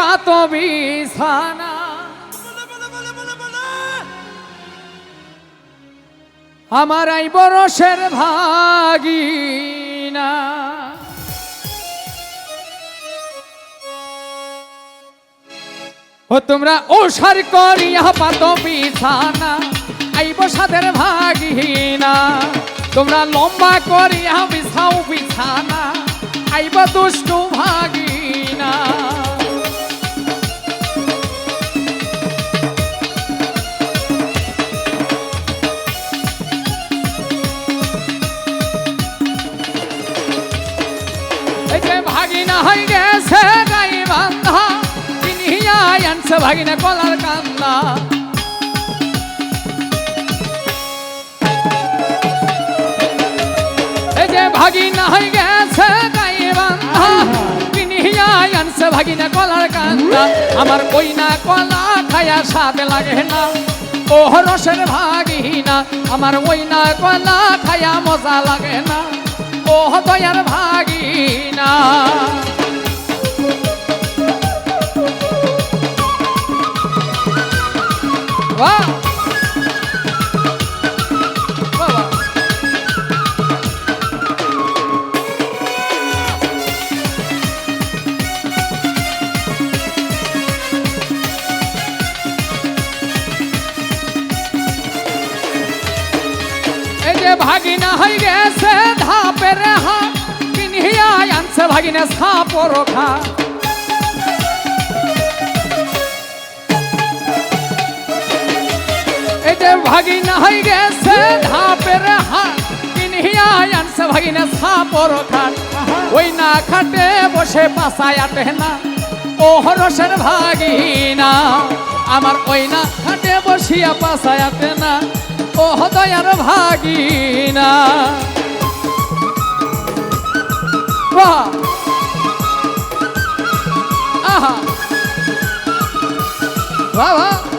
পাত বিছানা। আমার এই বরসের ভাগিনা। ও তোমরা ওষার করিয়া পাত বিছানা আইব সাদের ভাগিনা। তোমরা লম্বা করিয়া বিছাও বিছানা আইব দুষ্টু ভাগিনা। ভাগিনা কলার কান্দা এই যে ভাগিনা হয়ে গেছে গাই বান্ধা কিনিয়া আনছে ভাগিনা কলার কান্দা আমার কইনা কলা খায়া স্বাদ লাগে না। ও রসের ভাগিনা, আমার ওইনা কলা খায়া মজা লাগে না। ও দয়ার ভাগিনা। যে ভাগিনা হয়ে গেছে ধাপের হাত কিনিয়া আনছে ভাগিনা সাপর খা ভাগিনা হয়ে গেছে ধাপের হাত। কিনিয়া আনছে ভাগিনা সাপর খাট ওই না খাটে বসে পাশায় আটে না। ও হরসের ভাগিনা, আমার ওই না খাটে বসিয়া পাশায় আটে না। ও হদয়ার ভাগিনা। বাহ! আহা! বাহ বাহ!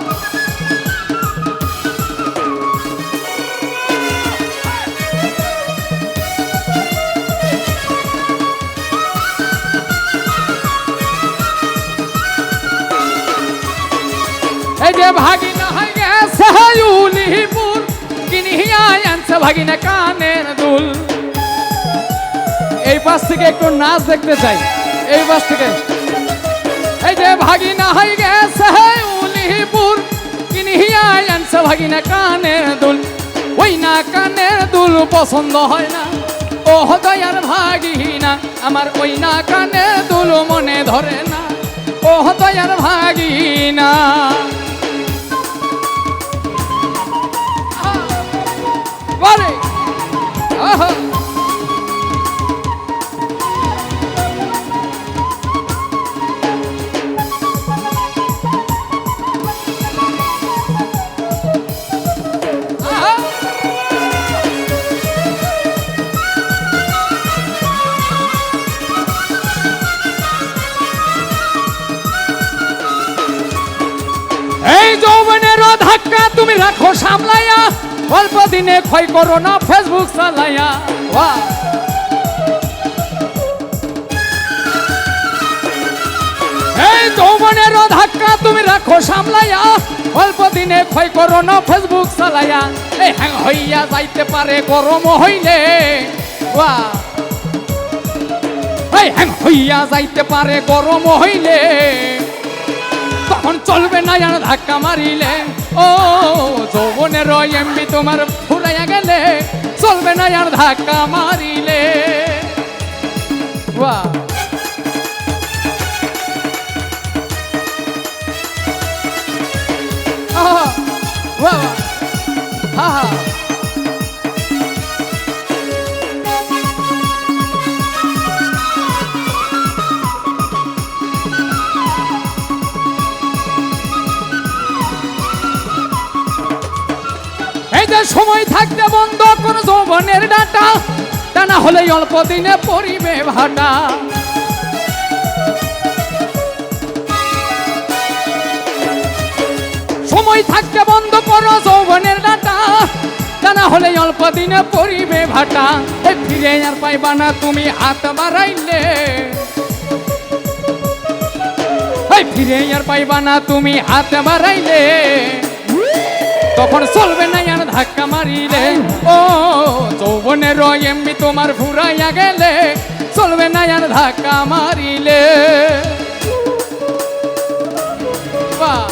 যে ভাগিনা গেছে উলিপুর কিনিয়া আনছে ভাগিনা কানের দুল এই পাশ থেকে একটু নাচ দেখতে চাই। এই পাশ থেকে। এই যে ভাগিনা হয়ে গেছে উলিপুর কিনিয়া আনছে ভাগিনা কানের দুল। ওই না কানের দুল পছন্দ হয় না। ও দয়ার ভাগিনা আমার ওই না কানের দুল মনে ধরে না। ও দয়ার ভাগিনা আহা আহা এই যৌবনের ধাক্কা তুমি রাখো সামলাইয়া। অল্প দিনে ক্ষয় করো না ফেসবুক চালাইয়া বাহ এই যৌবনের ধাক্কা তুমি রাখো সামলাইয়া অল্প দিনে ক্ষয় করো না ফেসবুক চালাইয়া এই হ্যাং হইয়া যাইতে পারে গরম হইলে। বাহ এই হ্যাং হইয়া যাইতে পারে গরম হইলে। তখন চলবে না আর ধাক্কা মারিলে। ও যৌবনের এমবি তোমার ফুরাইয়া গেলে চলবে না আর ধাক্কা মারিলে। বাহ, বাহ। হা হা। সময় থাকতে বন্ধ, কোন যৌবনের ডাটা। তা না হলে অল্প দিনে পরিবে ভাটা। সময় থাকতে বন্ধ করো যৌবনের ডাটা। তা না হলে অল্প দিনে পরিবে ভাটা। ফিরে আর পাইবা না তুমি হাত বাড়াইলে। ফিরে আর পাইবা না তুমি হাতে বাড়াইলে। তখন চলবে না আর ধাক্কা মারিলে। ও যৌবনের এমবি তোমার ফুরাইয়া গেলে, চলবে না আর ধাক্কা মারিলে। বাহ!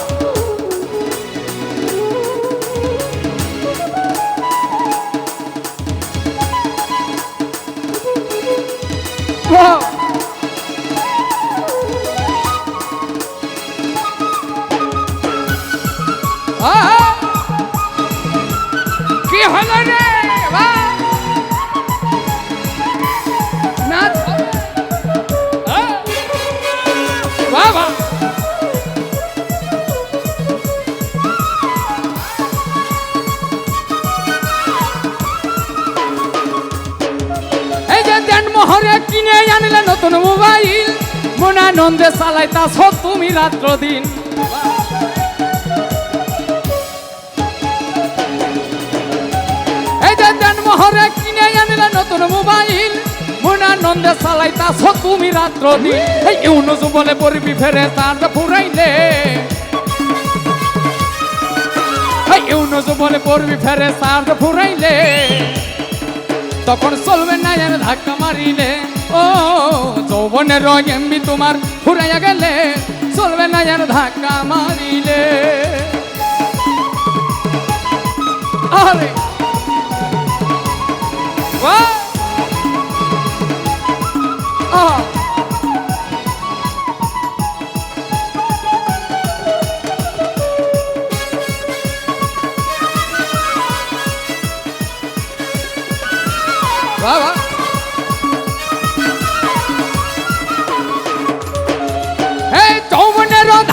বাহ! মনানন্দে চালাইতাছ তুমি রাত্র দিন এই যে দেন মোহরে কিনে আনলে নতুন মোবাইল মনানন্দে চালাইতাছ তুমি রাত্র দিন এই ইউনুস বলে, পড়বি ফেরে, তার ফুরাইলে। এই ইউনুস বলে, পড়বি ফেরে, তার ফুরাইলে। তখন চলবে না ধাক্কা মারিলে। ও যৌবনের এমবি তোমার ফুরাইয়া গেলে চলবে না আর ধাক্কা মারিলে আরে!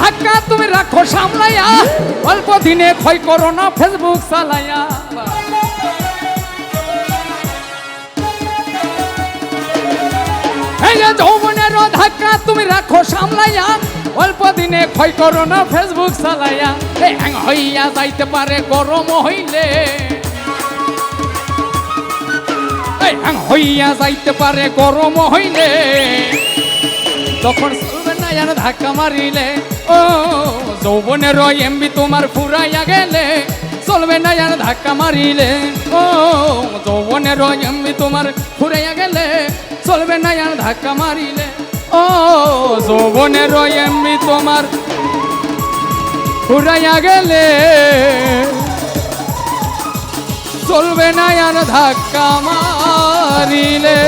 ধাক্কা তুমি রাখো, সামলাইয়া। অল্প দিনে ক্ষয় করো না ফেসবুক চালাইয়া। এই যে যৌবনের ধাক্কা তুমি রাখো, সামলাইয়া। অল্প দিনে ক্ষয় করো না ফেসবুক চালাইয়া। হ্যাং হইয়া যাইতে পারে, গরম হইলে। হ্যাং হইয়া যাইতে পারে, গরম হইলে। তখন চলবে না ধাক্কা মারিলে। ও যৌবনের এমবি তোমার ফুরাইয়া গেলে, চলবে না যেন ধাক্কা মারিলে। ও যৌবনের এমবি তোমার ফুরাইয়া গেলে, চলবে না যেন ধাক্কা মারিলে। ও যৌবনের এমবি তোমার ফুরাইয়া গেলে, চলবে না আর ধাক্কা মারিলে।